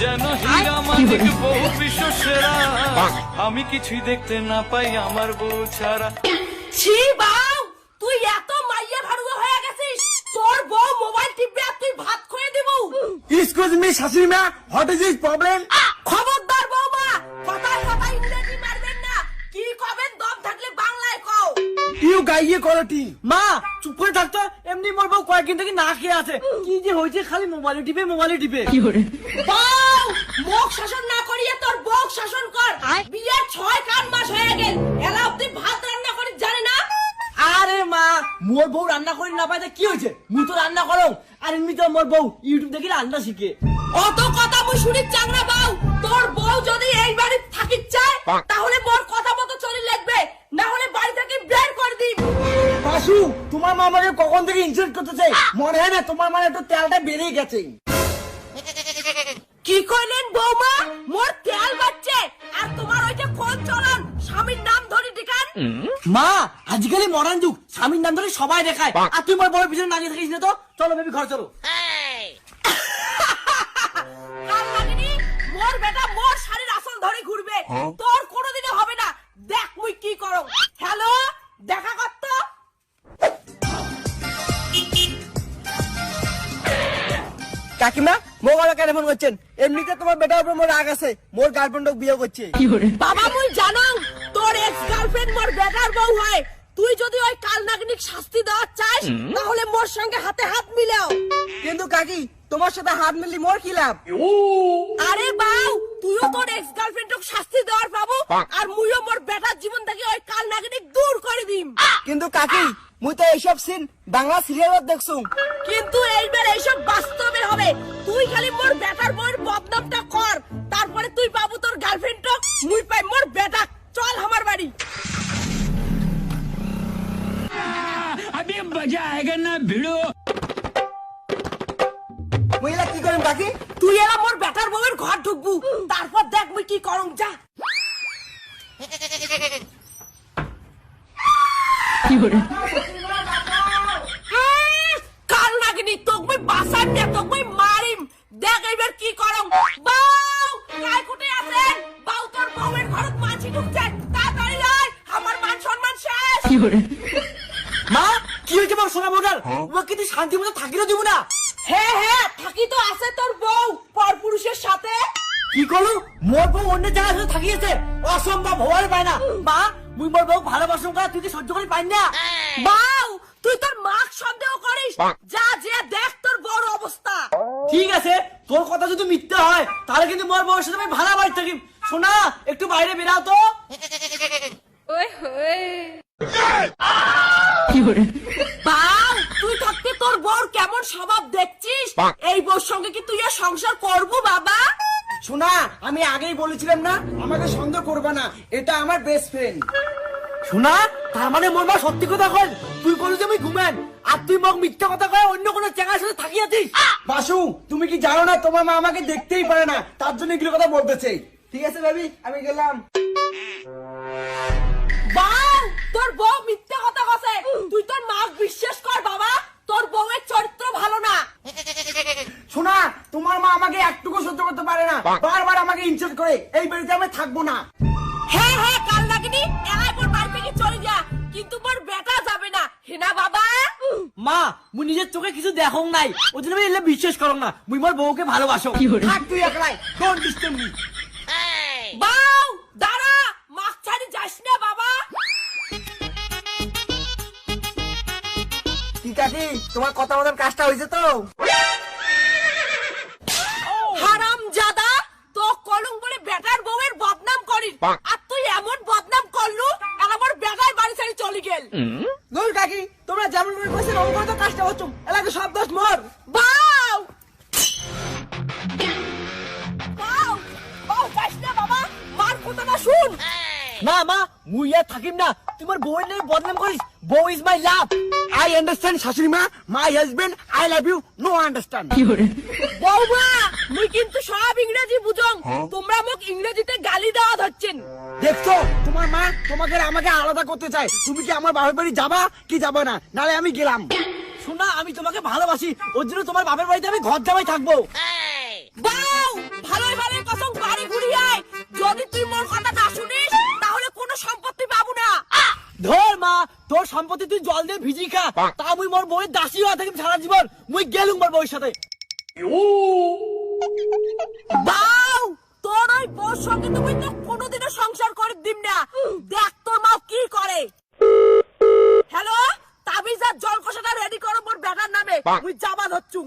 যেন হীরা মানিক বউ বিশ্ব সেরা আমি কিছুই দেখতে না পাই আমার বউ ছাড়া। ছি বাউ তুই এত মাইয়া ভাড়ুয়া হয়ে গেছিস তোর বউ মোবাইল টিপবে আর তুই ভাত খুঁয়ে দিব। এক্সকিউজ মি শাশুড়ি মা হোয়াট ইজ ইজ প্রবলেম করটি মা চুপ করে থাকতো এমনি মোর বউ কয়েকদিন থেকে না খেয়ে আছে। কি যে হয়েছে খালি মোবাইলে টিপে মোবাইলে টিপে। বউ মুখ শাসন না করিয়ে তোর বউ শাসন কর। বিয়ের ছয় কান মাস হয়ে গেল। এলা অব্দি ভাত রান্না করি জানে না? আরে মা মোর বউ রান্না করে না পাইতে কি হয়েছে? মুই তো রান্না করো। আর এমনি তো মোর বউ ইউটিউব দেখে রান্না শিখে। অত কথা মুই শুনি চাংরা বাউ তোর বউ যদি এই বাড়ি থাকিত চায় তাহলে বাসু তোমার মা আমাকে কখন থেকে ইনসাল্ট করতেছে? মনে হয় না তোমার মানে একটু তেলটা বেরিয়ে গেছে। কি কইলেন বৌমা? মোর তেল বাচ্চে আর তোমার ওইটা কোন চলন স্বামীর নাম ধরি ডিকান মা আজকালি মডার্ন যুগ স্বামীর নাম ধরে সবাই দেখায়। আর তুই মোর বউয়ের পিছনে নাগিয়ে থাকিস না তো। চলো বেবি ঘর চলো। মোর বেটা মোর শাড়ির আসল ধরে ঘুরবে। তোর কাকিমা মোবাইল কেন ফোন করছেন? এমনিতে তোমার বেটার উপর মোর রাগ আছে। মোর গার্লফ্রেন্ড বিয়ে করছে। বাবা মুই জানাং তোর এক্স গার্লফ্রেন্ড মোর বেটার বউ হয়। তুই যদি ওই কাল নাগনিক শাস্তি দেওয়া চাস তাহলে মোর সঙ্গে হাতে হাত মিলাও। কিন্তু কাকি তোমার সাথে হাত মিললি মোর কি লাভ? আরে তুইও তোর এক্স গার্লফ্রেন্ডকে শাস্তি দেওয়ার পাবো আর মুইও মোর বেটার জীবন থেকে ওই কাল নাগনিক দূর করে দিম। কিন্তু কাকি মুই তো এইসব সিন বাংলা সিরিয়ালত দেখছু কিন্তু এইবার এইসব বাস্তবে হবে। তুই খালি মোর বেটার বউয়ের বদনামটা কর তারপরে তুই পাবো তোর গার্লফ্রেন্ড মুই পাই মোর বেটা। চল আমার বাড়ি। মহিলা কি করেন কাকি? তুই এলা মোর বেটার বউয়ের ঘর ঢুকবু। তারপর দেখ মুই কি করং যা। আহ, কাল নাগনি তোক মুই বাসার নে তোক মুই মারিম। দেখ এবার কি করং বাউ কাই কুটে আছেন বাউ তোর বউয়ের ঘরত মাছি ঢুকছে। তাড়াতাড়ি আয় আমার মান সম্মান শেষ। মা কি হয়েছে মোর সোনা বউটার? ও কি তুই শান্তি মতো থাকিরও দিব না? হ্যাঁ হ্যাঁ থাকি তো আছে তোর বউ পরপুরুষের সাথে। কি করল? মোর বউ অন্য জায়গায় শুধু থাকিয়েছে। অসম্ভব হওয়ার পায় না। মা মুই মোর বউ ভালোবাসুন করা তুই কি সহ্য করে পাই না? বাউ তুই তোর মাক সন্দেহ করিস? যা যে দেখ তোর বড় অবস্থা। ঠিক আছে তোর কথা যদি মিথ্যে হয় তাহলে কিন্তু মোর বউয়ের সাথে আমি ভালো বাড়ি থাকি। শোনা একটু বাইরে বেরাও তো। বাউ তুই থাকতে তোর বউর কেমন স্বভাব দেখছিস এই বউর সঙ্গে কি তুই আর সংসার করব বাবা? শোনা আমি আগেই বলেছিলাম না আমাকে সন্দেহ করবে না এটা আমার বেস্ট ফ্রেন্ড শোনা তার মানে মোর মা সত্যি কথা কল তুই করলি যে আমি ঘুমেন আর তুই মোক মিথ্যা কথা কয় অন্য কোনো জায়গার সাথে থাকিয়েছিস বাসু তুমি কি জানো না তোমার মা আমাকে দেখতেই পারে না তার জন্য এগুলো কথা বলতেছে। ঠিক আছে বেবি আমি গেলাম। বারবার আমাকে ইনসাল্ট করে এই বাড়িতে আমি থাকব না। হ্যাঁ হ্যাঁ কাল লাগনি এলাই বাড়ি থেকে চলে যা কিন্তু বেটা যাবে না। হেনা বাবা? মা মুই নিজের চোখে কিছু দেখো নাই। ওই জন্য আমি এলে বিশ্বাস করো না। মুই মোর বউকে ভালোবাসো। থাক তুই একলাই ডোন্ট ডিস্টার্ব মি বাউ দাঁড়া ছাড়ি যাস না বাবা। কি কাকি তোমার কথা মতন কাজটা হয়েছে তো হারাম জাদা তো কলম বলে বেটার বউয়ের বদনাম করিস আর তুই এমন বদনাম করলু আর আমার বেগায় বাড়ি ছেড়ে চলে গেল। না মা মুই আর থাকিম না। তোমার বউয়ের নামে বদনাম করিস। বউ is my love I understand শাশুড়ি মা। My husband I love you no understand বৌমা মুই কিন্তু সব ইংরেজি বুঝং। তোমরা মোক ইংরেজিতে গালি দেওয়া ধরছেন। দেখছ তোমার মা তোমাকে আর আমাকে আলাদা করতে চায়। তুমি কি আমার বাবার বাড়ি যাবা? কি যাবা না? নালে আমি গেলাম। শোনা আমি তোমাকে ভালোবাসি। ওর জন্য তোমার বাপের বাড়িতে আমি ঘর জামাই থাকব। বাউ তোর সম্পত্তি তুই জল দিয়ে ভিজি খা। তা মুই মোর বউয়ের দাসী হয়ে থাকি সারা জীবন মুই গেলুম মোর বউয়ের সাথে। তোর ওই বউর সঙ্গে তুমি তো কোনোদিনও সংসার করে দিম না। দেখ তোর মা কি করে। হ্যালো তাবিজ আর জল কষাটা রেডি করো মোর বেটার নামে। মুই জামা ধরছুম